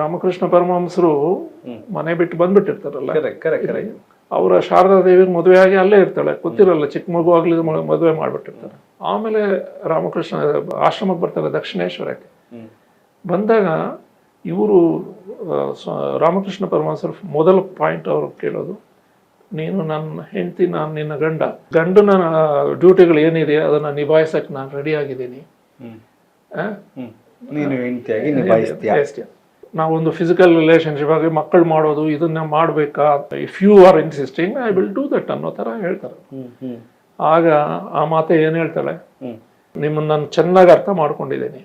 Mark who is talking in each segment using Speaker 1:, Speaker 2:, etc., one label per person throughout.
Speaker 1: ರಾಮಕೃಷ್ಣ ಪರಮಹಂಸರು ಮನೆ ಬಿಟ್ಟು ಬಂದ್ಬಿಟ್ಟಿರ್ತಾರಲ್ಲ. ಅವರ ಶಾರದಾ ದೇವಿ ಮದುವೆ ಆಗಿ ಅಲ್ಲೇ ಇರ್ತಾಳೆ. ಗೊತ್ತಿರಲ್ಲ ಚಿಕ್ಕ ಮಗು ಆಗ್ಲಿ ಮದುವೆ ಮಾಡ್ಬಿಟ್ಟಿರ್ತಾರೆ ಆಮೇಲೆ ರಾಮಕೃಷ್ಣ ಆಶ್ರಮಕ್ಕೆ ಬರ್ತಾರೆ ದಕ್ಷಿಣೇಶ್ವರಕ್ಕೆ. ಬಂದಾಗ ಇವರು ರಾಮಕೃಷ್ಣ ಪರಮಹಂಸರು ಮೊದಲ ಪಾಯಿಂಟ್ ಅವರು ಕೇಳೋದು ನೀನು ನನ್ನ ಹೆಂಡತಿ ನಾನು ನಿನ್ನ ಗಂಡ. ಗಂಡನ ಡ್ಯೂಟಿಗಳು ಏನಿದೆ ಅದನ್ನು ನಿಭಾಯಿಸಕ್ಕೆ ನಾನು ರೆಡಿ ಆಗಿದ್ದೀನಿ.
Speaker 2: ನೀನು ಹೆಂಡತಿಯಾಗಿ ನಿಭಾಯಿಸ್ತೀಯ.
Speaker 1: ನಾವೊಂದು ಫಿಸಿಕಲ್ ರಿಲೇಶನ್ಶಿಪ್ ಆಗಿ ಮಕ್ಕಳು ಮಾಡೋದು ಇದನ್ನ ಮಾಡಬೇಕಾ? If you are insisting I will do that ಅನ್ನೋ ಥರ ಹೇಳ್ತಾರೆ. ಆಗ ಆ ಮಾತೆ ಏನು ಹೇಳ್ತಾಳೆ? ನಿಮ್ಮನ್ನ ನಾನು ಚೆನ್ನಾಗಿ ಅರ್ಥ ಮಾಡ್ಕೊಂಡಿದ್ದೀನಿ.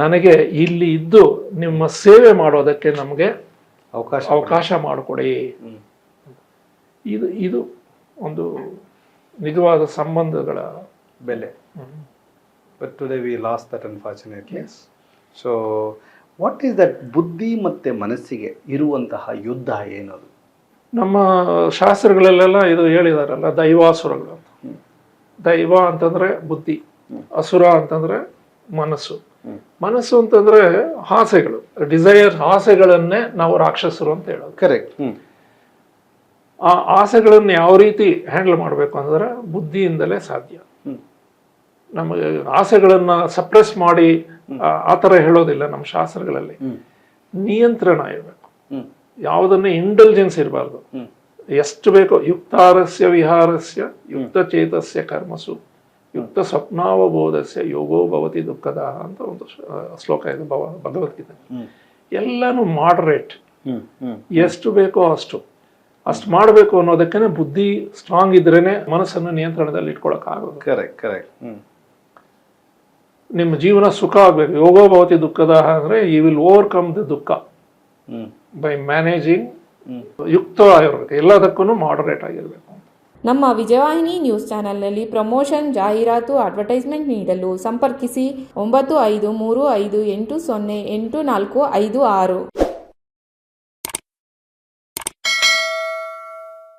Speaker 1: ನನಗೆ ಇಲ್ಲಿ ಇದ್ದು ನಿಮ್ಮ ಸೇವೆ ಮಾಡೋದಕ್ಕೆ ನಮಗೆ
Speaker 2: ಅವಕಾಶ
Speaker 1: ಅವಕಾಶ ಮಾಡಿಕೊಡಿ. ಇದು ಇದು ಒಂದು ನಿಜವಾದ ಸಂಬಂಧಗಳ
Speaker 2: ಬೆಲೆ. But today we lost that unfortunately so what is that ಬುದ್ಧಿ ಮತ್ತೆ ಮನಸ್ಸಿಗೆ ಇರುವಂತಹ ಯುದ್ಧ ಏನದು?
Speaker 1: ನಮ್ಮ ಶಾಸ್ತ್ರಗಳಲ್ಲೆಲ್ಲ ಇದು ಹೇಳಿದಾರಲ್ಲ ದೈವಾಸುರಗಳು ಅಂತ. ದೈವ ಅಂತಂದ್ರೆ ಬುದ್ಧಿ ಅಸುರ ಅಂತಂದ್ರೆ ಮನಸ್ಸು. ಮನಸ್ಸು ಅಂತಂದ್ರೆ ಆಸೆಗಳು ಡಿಸೈರ್ ಆಸೆಗಳನ್ನೇ ನಾವು ರಾಕ್ಷಸರು ಅಂತ ಹೇಳೋದು.
Speaker 2: ಕರೆಕ್ಟ್
Speaker 1: ಆ ಆಸೆಗಳನ್ನು ಯಾವ ರೀತಿ ಹ್ಯಾಂಡಲ್ ಮಾಡಬೇಕು ಅಂದ್ರೆ ಬುದ್ಧಿಯಿಂದಲೇ ಸಾಧ್ಯ. ನಮಗೆ ಆಸೆಗಳನ್ನ ಸಪ್ರೆಸ್ ಮಾಡಿ ಆ- ಥರ ಹೇಳೋದಿಲ್ಲ ನಮ್ಮ ಶಾಸ್ತ್ರಗಳಲ್ಲಿ. ನಿಯಂತ್ರಣ ಇರಬೇಕು. ಯಾವುದನ್ನ ಇಂಟೆಲಿಜೆನ್ಸ್ ಇರಬಾರ್ದು. ಎಷ್ಟು ಬೇಕೋ ಯುಕ್ತಾರಸ್ಯ ವಿಹಾರಸ್ಯ ಯುಕ್ತ ಚೇತಸ್ಯ ಕರ್ಮಸು ಯುಕ್ತ ಸ್ವಪ್ನಾವಬೋಧಸ್ಯ ಯೋಗೋ ಭವತಿ ದುಃಖದ ಅಂತ ಒಂದು ಶ್ಲೋಕ ಇದೆ ಭವ ಭಗವದ್ಗೀತೆ. ಎಲ್ಲಾನು ಮಾಡರೇಟ್ ಎಷ್ಟು ಬೇಕೋ ಅಷ್ಟು. ಅಷ್ಟು ಮಾಡಬೇಕು ಅನ್ನೋದಕ್ಕೆ ಬುದ್ಧಿ ಸ್ಟ್ರಾಂಗ್ ಇದ್ರೇನೆ ಮನಸ್ಸನ್ನು ನಿಯಂತ್ರಣದಲ್ಲಿ ಇಟ್ಕೊಳಕ್ಕಾಗೋದು
Speaker 2: ಕರೆಕ್ಟ್ ಕರೆಕ್ಟ್ ಹ್ಮ್.
Speaker 1: ನಿಮ್ಮ ಜೀವನ ಸುಖ ಆಗಬೇಕು. ಯೋಗೋ ಭವತಿ ದುಃಖದ ಅಂದ್ರೆ ಯು ವಿಲ್ ಓವರ್ಕಮ್ ದ ದುಃಖ. ಬೈ ಮ್ಯಾನೇಜಿಂಗ್
Speaker 2: ಯುಕ್ತ
Speaker 1: ಆಗಿರ್ಬೇಕು ಎಲ್ಲದಕ್ಕೂ ಮಾಡರೇಟ್ ಆಗಿರಬೇಕು
Speaker 3: ನಮ್ಮ ವಿಜಯವಾಹಿನಿ ನ್ಯೂಸ್ ಚಾನೆಲ್ನಲ್ಲಿ ಪ್ರಮೋಷನ್ ಜಾಹೀರಾತು ಅಡ್ವರ್ಟೈಸ್ಮೆಂಟ್ ನೀಡಲು ಸಂಪರ್ಕಿಸಿ ಒಂಬತ್ತು ಐದು ಮೂರು ಐದು ಎಂಟು ಸೊನ್ನೆ ಎಂಟು ನಾಲ್ಕು ಐದು ಆರು.